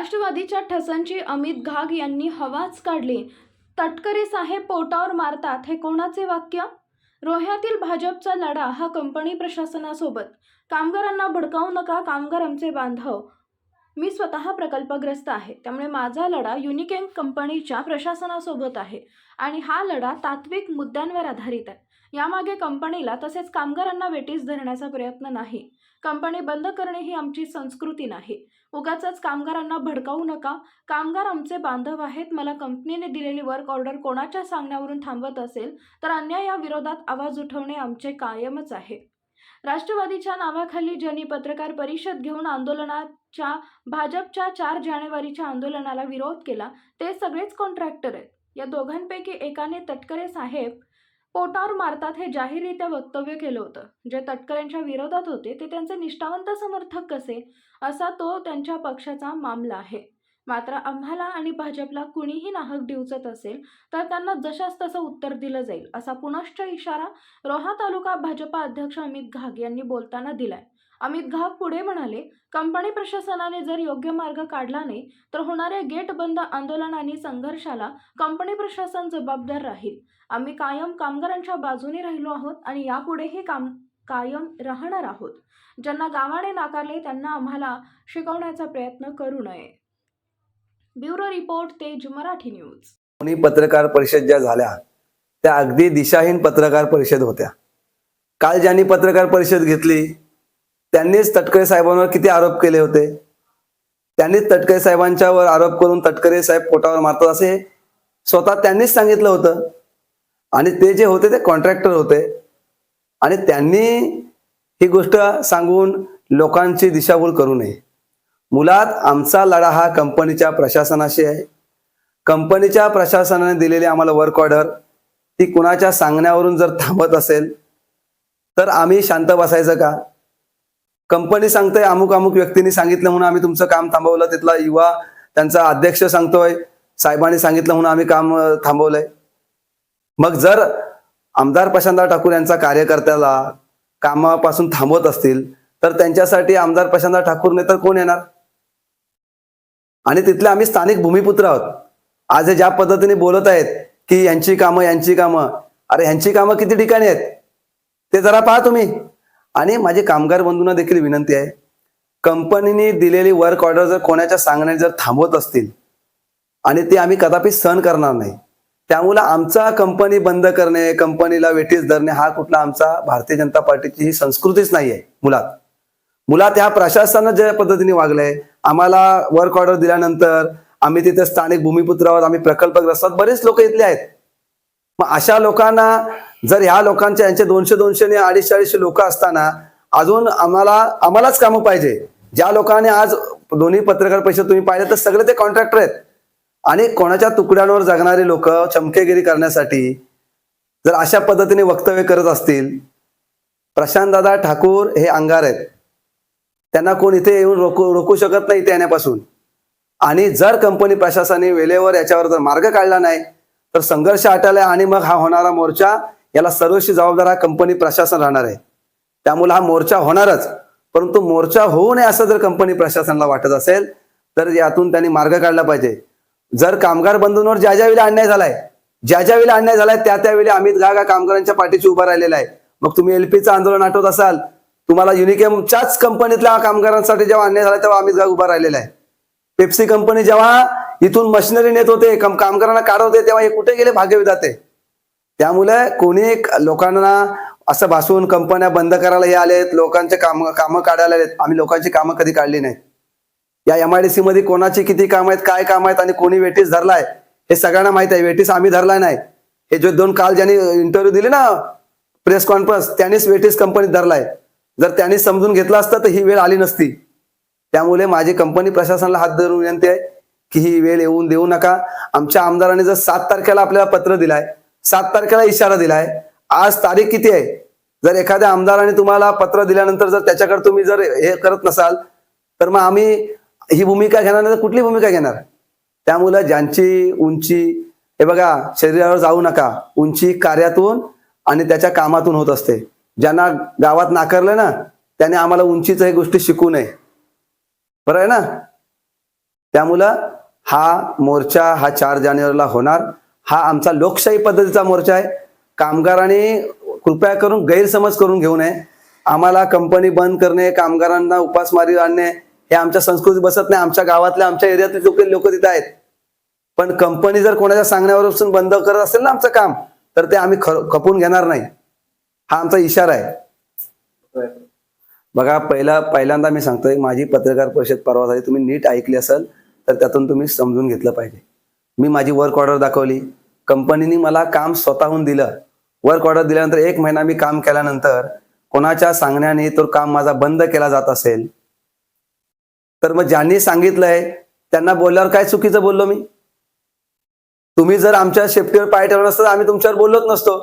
राष्ट्रवादीच्या ठसांची अमित घाग यांनी हवाच काढली. तटकरे साहेब पोटावर मारतात हे कोणाचे वाक्य? रोह्यातील भाजपचा लढा हा कंपनी प्रशासनासोबत. कामगारांना भडकावू नका कामगार आमचे बांधव. मी स्वतः प्रकल्पग्रस्त आहे. त्यामुळे माझा लढा युनिकेन कंपनीच्या प्रशासनासोबत आहे आणि हा लढा तात्विक मुद्द्यांवर आधारित आहे. यामागे कंपनीला तसेच कामगारांना वेटीस धरण्याचा प्रयत्न नाही. कंपनी बंद करणे ही आमची संस्कृती नाही. उगाच कामगारांना भडकावू नका. कामगार आमचे बांधव आहेत. मला कंपनीने दिलेली वर्क ऑर्डर कोणाच्या सांगण्यावरून थांबवत असेल तर अन्यायाविरोधात आवाज उठवणे आमचे कायमच आहे. राष्ट्रवादीच्या नावाखाली ज्यांनी पत्रकार परिषद घेऊन आंदोलनाच्या भाजपच्या चार जानेवारीच्या आंदोलनाला विरोध केला ते सगळेच कॉन्ट्रॅक्टर आहेत. या दोघांपैकी एकाने तटकरे साहेब पोटावर मारतात हे जाहीररित्या वक्तव्य केलं होतं. जे तटकरेंच्या विरोधात होते ते त्यांचे निष्ठावंत समर्थक कसे? असा तो त्यांच्या पक्षाचा मामला आहे. मात्र आम्हाला आणि भाजपला कुणीही नाहक डिवचत असेल तर त्यांना जशास तसं उत्तर दिलं जाईल असा पुनश्च इशारा रोहा तालुका भाजपा अध्यक्ष अमित घाग यांनी बोलताना दिलाय. अमित घाग पुढे म्हणाले कंपनी प्रशासनाने जर योग्य मार्ग काढला नाही तर होणाऱ्या गेट बंद आंदोलन आणि संघर्षाला कंपनी प्रशासन जबाबदार राहील. आम्ही कायम कामगारांच्या बाजूने राहिलो आहोत आणि यापुढेही काम कायम राहणार आहोत. ज्यांना गावाने नाकारले त्यांना आम्हाला शिकवण्याचा प्रयत्न करू नये. ब्युरो रिपोर्ट तेज मराठी न्यूज. दोन्ही पत्रकार परिषद ज्या झाल्या त्या अगदी दिशाहीन पत्रकार परिषद होत्या. काल ज्यांनी पत्रकार परिषद घेतली त्यांनीच तटकरे साहेबांवर किती आरोप केले होते? त्यांनीच तटकरे साहेबांच्यावर आरोप करून तटकरे साहेब पोटावर मारतात असे स्वतः त्यांनीच सांगितलं होतं. आणि ते जे होते ते कॉन्ट्रॅक्टर होते. आणि त्यांनी ही गोष्ट सांगून लोकांची दिशाभूल करू नये. मुलात आमचा लढा हा कंपनीच्या प्रशासनाशी आहे. कंपनीच्या प्रशासनाने दिलेली आम्हाला वर्क ऑर्डर ती कुणाच्या सांगण्यावरून जर थांबत असेल तर आम्ही शांत बसायचं का? कंपनी सांगतोय अमुक अमुक व्यक्तींनी सांगितलं म्हणून आम्ही तुमचं काम थांबवलं. तिथला युवा त्यांचा अध्यक्ष सांगतोय साहेबांनी सांगितलं म्हणून आम्ही काम थांबवलंय. मग जर आमदार प्रशांतराव ठाकूर यांचा कार्यकर्त्याला कामापासून थांबवत असतील तर त्यांच्यासाठी आमदार प्रशांतराव ठाकूर नाही तर कोण येणार? आणि तिथले आम्ही स्थानिक भूमिपुत्र आहोत. आज हे ज्या पद्धतीने बोलत आहेत की यांची कामं यांची कामं अरे यांची कामं किती ठिकाणी आहेत? ते जरा पहा तुम्ही. आणि माझे कामगार बंधूंना देखील विनंती आहे कंपनीने दिलेली वर्क ऑर्डर जर कोणाच्या सांगण्याने जर थांबवत असतील आणि ते आम्ही कदापि सहन करणार नाही त्यामुळं आमचा कंपनी बंद करणे कंपनीला वेटीस धरणे हा कुठला आमचा भारतीय जनता पार्टीची ही संस्कृतीच नाही आहे मुलात मुलात ह्या प्रशासनानं ज्या पद्धतीने वागलंय आम्हाला वर्क ऑर्डर दिल्यानंतर आम्ही तिथे स्थानिक भूमिपुत्रावर आम्ही प्रकल्पग्रस्त बरेच लोक इथले आहेत. मग अशा लोकांना जर ह्या लोकांच्या यांचे दोनशे दोनशे आणि अडीचशे अडीचशे लोक असताना अजून आम्हाला आम्हालाच कामं पाहिजे. ज्या लोकांनी आज दोन्ही पत्रकार परिषद तुम्ही पाहिले तर सगळे ते कॉन्ट्रॅक्टर आहेत. आणि कोणाच्या तुकड्यांवर जगणारे लोक चमकेगिरी करण्यासाठी जर अशा पद्धतीने वक्तव्य करत असतील प्रशांतदादा ठाकूर हे अंगार आहेत. त्यांना कोण इथे येऊन रोखू रोखू शकत नाही इथे येण्यापासून. आणि जर कंपनी प्रशासनाने वेळेवर याच्यावर जर मार्ग काढला नाही तर संघर्ष आटायला आणि मग हा होणारा मोर्चा याला सर्वशी जबाबदार हा कंपनी प्रशासन राहणार आहे. त्यामुळे हा मोर्चा होणारच. परंतु मोर्चा होऊ नये असं जर कंपनी प्रशासनाला वाटत असेल तर यातून त्यांनी मार्ग काढला पाहिजे. जर कामगार बंधूंवर ज्या ज्या वेळी अन्याय झालाय ज्या ज्या वेळी अन्याय झालाय त्या त्यावेळी अमित घाग हा कामगारांच्या पाठीशी उभा राहिलेला आहे. मग तुम्ही एलपीचं आंदोलन आठवत असाल तुम्हाला युनिकेमच्याच कंपनीतल्या कामगारांसाठी जेव्हा अन्याय झाला तेव्हा अमित गाग उभा राहिलेला आहे. पेप्सी कंपनी जेव्हा इथून मशिनरी नेत होते कामगारांना काढवते तेव्हा हे कुठे गेले? भाग्यविधाते. त्यामुळे कोणी लोकांना असं भासून कंपन्या बंद करायला हे आलेत लोकांचे काम कामं काढायला आलेत. आम्ही लोकांची कामं कधी काढली नाहीत. या एमआयडीसी मध्ये कोणाची किती काम आहेत काय काम आहेत आणि कोणी वेटीस धरलाय हे सगळ्यांना माहीत आहे. वेटीस आम्ही धरलाय नाही. हे जे दोन काल ज्यांनी इंटरव्ह्यू दिले ना प्रेस कॉन्फरन्स त्यांनीच वेटीस कंपनीत धरलाय. जर त्यांनी समजून घेतलं असतं तर ही वेळ आली नसती. त्यामुळे माझी कंपनी प्रशासनाला हात धरून विनंती आहे की ही वेळ येऊन देऊ नका. आमच्या आमदारांनी जर सात तारखेला आपल्याला पत्र दिलाय सात तारखेला इशारा दिलाय. आज तारीख किती आहे? जर एखाद्या आमदाराने तुम्हाला पत्र दिल्यानंतर जर त्याच्याकडे तुम्ही जर हे करत नसाल तर मग आम्ही ही भूमिका घेणार नाही तर कुठली भूमिका घेणार? त्यामुळे ज्यांची उंची हे बघा शरीरावर जाऊ नका. उंची कार्यातून आणि त्याच्या कामातून होत असते. ज्यांना गावात नाकारलं ना त्याने आम्हाला उंचीचं हे गोष्टी शिकू नये. बरं आहे ना? त्यामुळं हा मोर्चा हा चार जानेवारीला होणार. हा आमचा लोकशाही पद्धतीचा मोर्चा आहे. कामगारांनी कृपया करून गैरसमज करून घेऊ नये. आम्हाला कंपनी बंद करणे कामगारांना उपासमारी आणणे हे आमच्या संस्कृतीत बसत नाही. आमच्या गावातल्या आमच्या एरियातले लोक लोक तिथे आहेत. पण कंपनी जर कोणाच्या सांगण्यावरून बंद करत असेल ना आमचं काम तर ते आम्ही खपून घेणार नाही. हा आमचा इशारा आहे. बघा पहिला पहिल्यांदा मी सांगतोय माझी पत्रकार परिषद परवा झाली तुम्ही नीट ऐकली असेल तर त्यातून तुम्ही समजून घेतलं पाहिजे. मी माझी वर्क ऑर्डर दाखवली. कंपनीने मला काम स्वतःहून दिलं. वर्क ऑर्डर दिल्यानंतर एक महिना मी काम केल्यानंतर कोणाच्या सांगण्याने तो काम माझा बंद केला जात असेल? तर मग ज्यांनी सांगितलंय त्यांना बोलल्यावर काय चुकीचं बोललो मी? तुम्ही जर आमच्या शेफ्टीवर पाय ठेवलं नसतं तर आम्ही तुमच्यावर बोललोच नसतो.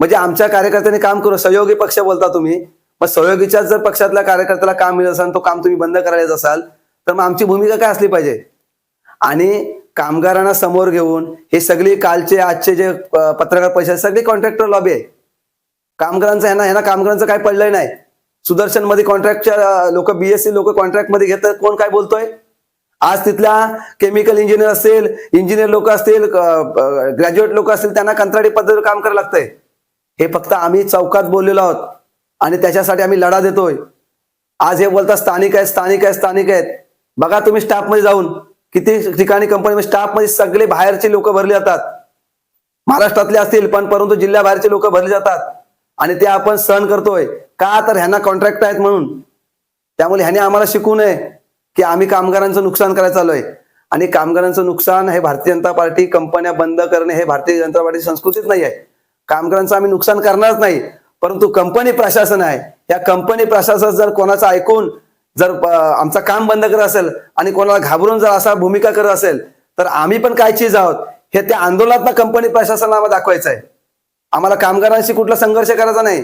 म्हणजे आमच्या कार्यकर्त्यांनी काम करू सहयोगी पक्ष बोलता तुम्ही. मग सहयोगीच्या जर पक्षातल्या कार्यकर्त्याला काम मिळत असाल तो काम तुम्ही बंद करायचं असाल तर मग आमची भूमिका काय असली पाहिजे? आणि कामगारांना समोर घेऊन हे सगळी कालचे आजचे जे पत्रकार परिषद सगळी कॉन्ट्रॅक्टर लॉबी आहे. कामगारांचं ह्यांना ह्यांना कामगारांचं काय पडलंय नाही. सुदर्शनमध्ये कॉन्ट्रॅक्टच्या लोक बीएससी लोक कॉन्ट्रॅक्टमध्ये घेतात कोण काय बोलतोय? आज तिथल्या केमिकल इंजिनियर असतील इंजिनियर लोक असतील ग्रॅज्युएट लोक असतील त्यांना कंत्राटी पद्धतीवर काम करायला लागतंय. हे फक्त आम्ही चौकात बोललेलो आहोत. आणि त्याच्यासाठी आम्ही लढा देतोय. आज हे बोलतात स्थानिक आहेत स्थानिक आहेत स्थानिक आहेत. बघा तुम्ही स्टाफमध्ये जाऊन. किती ठिकाणी कंपनी स्टाफमध्ये सगळे बाहेरचे लोक भरले जातात. महाराष्ट्रातले असतील पण परंतु जिल्ह्याबाहेरचे लोक भरले जातात. आणि ते आपण सहन करतोय. का तर ह्यांना कॉन्ट्रॅक्ट आहेत म्हणून. त्यामुळे ह्याने आम्हाला शिकू नये की आम्ही कामगारांचं नुकसान करायला आहे आणि कामगारांचं नुकसान हे भारतीय जनता पार्टी कंपन्या बंद करणे हे भारतीय जनता पार्टी संस्कृतीच नाही आहे कामगारांचं आम्ही नुकसान करणारच नाही. परंतु कंपनी प्रशासन आहे. या कंपनी प्रशासन जर कोणाचं ऐकून जर आमचं काम बंद करत असेल आणि कोणाला घाबरून जर असा भूमिका करत असेल तर आम्ही पण काय चीज आहोत? हे त्या आंदोलनात कंपनी प्रशासनाला आम्हाला दाखवायचं आहे. आम्हाला कामगारांशी कुठला संघर्ष करायचा नाही.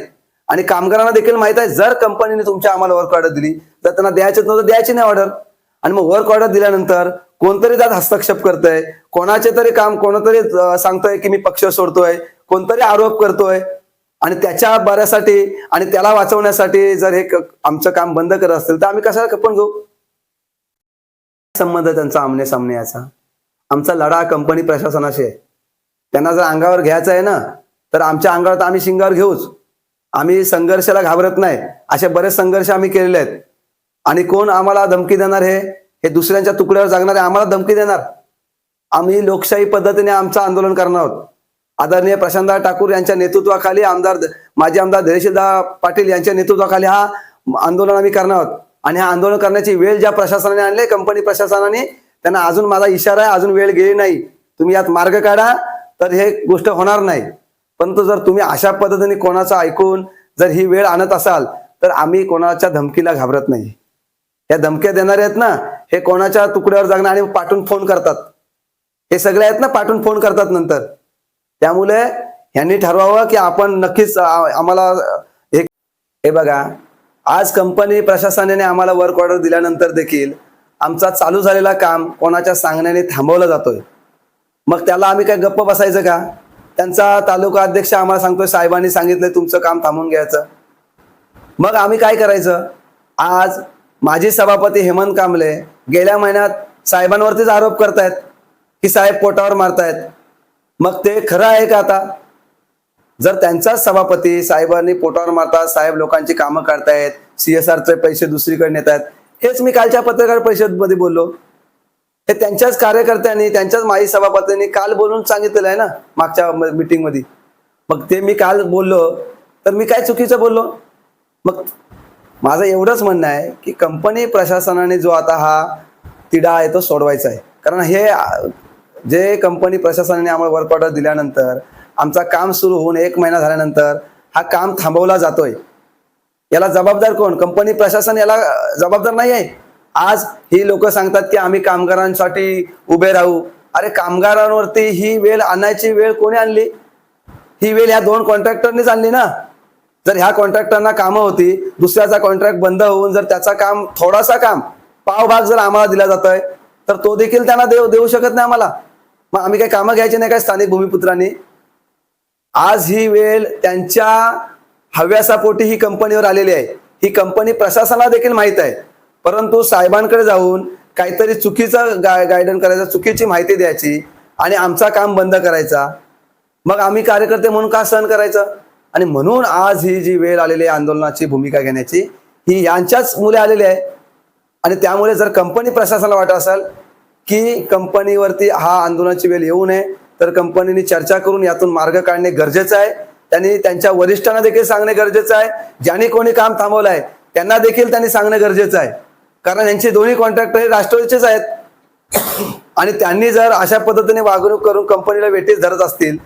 आणि कामगारांना देखील माहीत आहे जर कंपनीने तुमच्या आम्हाला वर्क ऑर्डर दिली तर त्यांना द्यायचं नव्हतं द्यायची नाही ऑर्डर आणि मग वर्क ऑर्डर दिल्यानंतर कोणतरी त्यात हस्तक्षेप करतंय कोणाचे तरी काम कोणतरी सांगतोय की मी पक्ष सोडतोय कोणतरी आरोप करतोय. आणि त्याच्या बऱ्यासाठी आणि त्याला वाचवण्यासाठी जर हे आमचं काम बंद करत असेल तर आम्ही कशाला खपून घेऊ? संबंध त्यांचा आमने सामने याचा. आमचा लढा कंपनी प्रशासनाशी आहे. त्यांना जर अंगावर घ्यायचं आहे ना तर आमच्या अंगावर तर आम्ही शिंगावर घेऊच. आम्ही संघर्षाला घाबरत नाही. असे बरेच संघर्ष आम्ही केलेले आहेत. आणि कोण आम्हाला धमकी देणार हे? हे दुसऱ्यांच्या तुकड्यावर जागणारे आम्हाला धमकी देणार. आम्ही लोकशाही पद्धतीने आमचं आंदोलन करणार आहोत. आदरणीय प्रशांतदा ठाकूर यांच्या नेतृत्वाखाली आमदार माजी आमदार धैर्यशीलदा पाटील यांच्या नेतृत्वाखाली हा आंदोलन आम्ही करणार आहोत. आणि हा आंदोलन करण्याची वेळ ज्या प्रशासनाने आणले कंपनी प्रशासनाने त्यांना अजून माझा इशारा आहे अजून वेळ गेली नाही. तुम्ही यात मार्ग काढा तर हे गोष्ट होणार नाही. परंतु जर तुम्ही अशा पद्धतीने कोणाचं ऐकून जर ही वेळ आणत असाल तर आम्ही कोणाच्या धमकीला घाबरत नाही. या धमक्या देणारे आहेत ना हे कोणाच्या तुकड्यावर जागणं आणि पाठवून फोन करतात. हे सगळे आहेत ना पाठवून फोन करतात नंतर. त्यामुळे ह्यांनी ठरवावं की आपण नक्कीच आम्हाला हे हे बघा आज कंपनी प्रशासनाने आम्हाला वर्क ऑर्डर दिल्यानंतर देखील आमचा चालू झालेला काम कोणाच्या सांगण्याने थांबवला जातोय. मग त्याला आम्ही काय गप्प बसायचं का? त्यांचा तालुका अध्यक्ष आम्हाला सांगतोय साहेबांनी सांगितलंय तुमचं काम थांबून घ्यायचं. मग आम्ही काय करायचं? आज माजी सभापती हेमंत कांबळे गेल्या महिन्यात साहेबांवरतीच आरोप करतायत की साहेब पोटावर मारतायत. मग ते खरं आहे का आता? जर त्यांचाच सभापती साहेबांनी पोटावर मारतात साहेब लोकांची कामं काढतायत सीएसआरचे पैसे दुसरीकडे नेत आहेत हेच मी कालच्या पत्रकार परिषदमध्ये बोललो. हे त्यांच्याच कार्यकर्त्यांनी त्यांच्याच माजी सभापतींनी काल बोलून सांगितलेलं आहे ना मागच्या मिटिंगमध्ये. मग ते मी काल बोललो तर मी काय चुकीचं बोललो? मग माझं एवढंच म्हणणं आहे की कंपनी प्रशासनाने जो आता हा तिढा आहे तो सोडवायचा आहे. कारण हे जे कंपनी प्रशासनाने आम्हाला वर्क ऑर्डर दिल्यानंतर आमचा काम सुरू होऊन एक महिना झाल्यानंतर हा काम थांबवला जातोय. याला जबाबदार कोण? कंपनी प्रशासन याला जबाबदार नाही आहे. आज ही लोक सांगतात की आम्ही कामगारांसाठी उभे राहू. अरे कामगारांवरती ही वेळ आणायची वेळ कोणी आणली? ही वेळ ह्या दोन कॉन्ट्रॅक्टरनीच आणली ना? जर ह्या कॉन्ट्रॅक्टरना कामं होती दुसऱ्याचा कॉन्ट्रॅक्ट बंद होऊन जर त्याचा काम थोडासा काम पावभाग जर आम्हाला दिला जातोय तर तो देखील त्यांना देऊ देऊ शकत नाही आम्हाला. मग आम्ही काही कामं घ्यायची नाही काय स्थानिक भूमिपुत्रांनी? आज ही वेळ त्यांच्या हव्यासापोटी ही कंपनीवर आलेली आहे. ही कंपनी प्रशासनाला देखील माहीत आहे. परंतु साहेबांकडे जाऊन काहीतरी चुकीचं गाय गायडन करायचं चुकीची माहिती द्यायची आणि आमचा काम बंद करायचा. मग आम्ही कार्यकर्ते म्हणून का सहन करायचं? आणि म्हणून आज ही जी वेळ आलेली आहे आंदोलनाची भूमिका घेण्याची ही यांच्याच मुले आलेली आहे. आणि त्यामुळे जर कंपनी प्रशासनाला वाटत असेल की कंपनीवरती हा आंदोलनाची वेळ येऊ नये तर कंपनीने चर्चा करून यातून मार्ग काढणे गरजेचं आहे. त्यांनी त्यांच्या वरिष्ठांना देखील सांगणे गरजेचं आहे. ज्यांनी कोणी काम थांबवलं आहे त्यांना देखील त्यांनी सांगणं गरजेचं आहे. कारण यांचे दोन्ही कॉन्ट्रॅक्टर हे राष्ट्रवादीचेच आहेत. आणि त्यांनी जर अशा पद्धतीने वागणूक करून कंपनीला वेटीस धरत असतील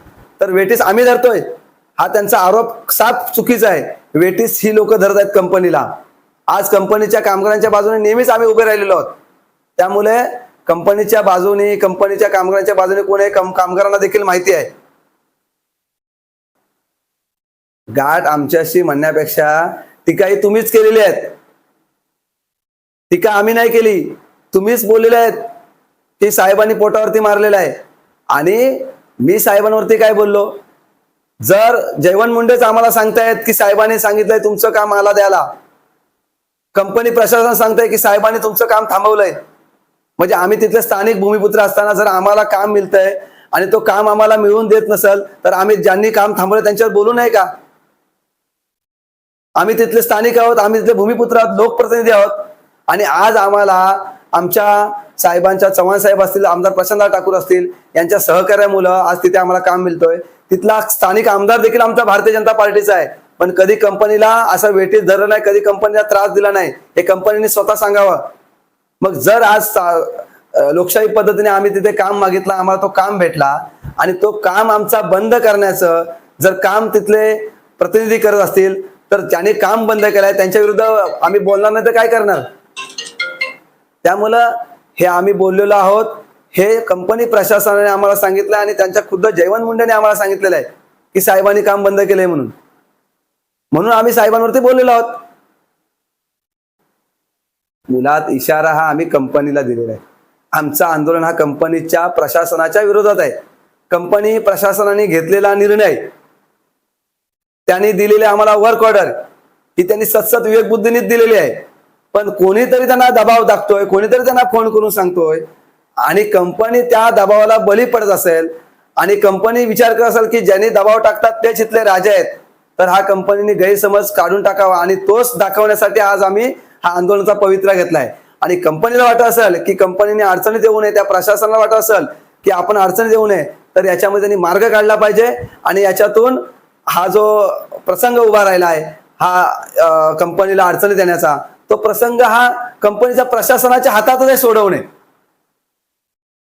तर वेटीस आम्ही धरतोय. हा त्यांचा आरोप साफ चुकीचा आहे. वेटीस ही लोक धरत आहेत कंपनीला. आज कंपनीच्या कामगारांच्या बाजूने नेहमीच आम्ही उभे राहिलेलो आहोत. त्यामुळे कंपनीच्या बाजूने कंपनीच्या कामगारांच्या बाजूने कोण आहे? कम- कामगारांना देखील माहिती आहे. गाठ आमच्याशी म्हणण्यापेक्षा टीका ही तुम्हीच केलेली आहेत. टीका आम्ही नाही केली? तुम्हीच बोललेले आहेत. की साहेबांनी पोटावरती मारलेलं आहे. आणि मी साहेबांवरती काय बोललो? जर जयवंत मुंडेच आम्हाला सांगतायत की साहेबांनी सांगितलंय तुमचं काम मला द्यायला. कंपनी प्रशासन सांगताय की साहेबांनी तुमचं काम थांबवलंय. म्हणजे आम्ही तिथले स्थानिक भूमिपुत्र असताना जर आम्हाला काम मिळतंय आणि तो काम आम्हाला मिळवून देत नसेल तर आम्ही ज्यांनी काम थांबवलं त्यांच्यावर बोलू नये का? आम्ही तिथले स्थानिक आहोत आम्ही तिथले भूमिपुत्र आहोत लोकप्रतिनिधी आहोत. आणि आज आम्हाला आमच्या साहेबांच्या चव्हाण साहेब असतील आमदार प्रशांत ठाकूर असतील यांच्या सहकार्यामुळं आज तिथे आम्हाला काम मिळतोय. तिथला स्थानिक आमदार देखील आमचा भारतीय जनता पार्टीचा आहे. पण कधी कंपनीला असं वेटीत धरलं नाही कधी कंपनीला त्रास दिला नाही हे कंपनीने स्वतः सांगावं. मग जर आज सा- लोकशाही पद्धतीने आम्ही तिथे काम मागितलं आम्हाला तो काम भेटला आणि तो काम आमचा बंद करण्याचं जर काम तिथले प्रतिनिधी करत असतील तर ज्याने काम बंद केलंय त्यांच्या विरुद्ध आम्ही बोलणार नाही तर काय करणार? त्यामुळं हे आम्ही बोललेलो आहोत. हे कंपनी प्रशासनाने आम्हाला सांगितलं आणि त्यांच्या खुद्द जयवंत मुंडेने आम्हाला सांगितलेलं आहे की साहेबांनी काम बंद केलंय म्हणून. म्हणून आम्ही साहेबांवरती बोललेलो आहोत. मुलात इशारा हा आम्ही कंपनीला दिलेला आहे. आमचं आंदोलन हा कंपनीच्या प्रशासनाच्या विरोधात आहे. कंपनी प्रशासनाने घेतलेला निर्णय त्यांनी दिलेले आम्हाला वर्क ऑर्डर ही त्यांनी सतसत विवेकबुद्धीनीच दिलेली आहे. पण कोणीतरी त्यांना दबाव टाकतोय कोणीतरी त्यांना फोन करून सांगतोय आणि कंपनी त्या दबावाला बळी पडत असेल आणि कंपनी विचार करत असेल की ज्यांनी दबाव टाकतात तेच इथले राजे आहेत तर हा कंपनीने गैरसमज काढून टाकावा आणि तोच दाखवण्यासाठी आज आम्ही हा आंदोलनाचा पवित्रा घेतलाय. आणि कंपनीला वाटत असेल की कंपनीने अडचणीत येऊ नये त्या प्रशासनाला वाटत असेल की आपण अडचणीत येऊ नये तर याच्यामध्ये त्यांनी मार्ग काढला पाहिजे. आणि याच्यातून हा जो प्रसंग उभा राहिला आहे हा कंपनीला अडचणीत येण्याचा तो प्रसंग हा कंपनीच्या प्रशासनाच्या हातातच सोडवणे.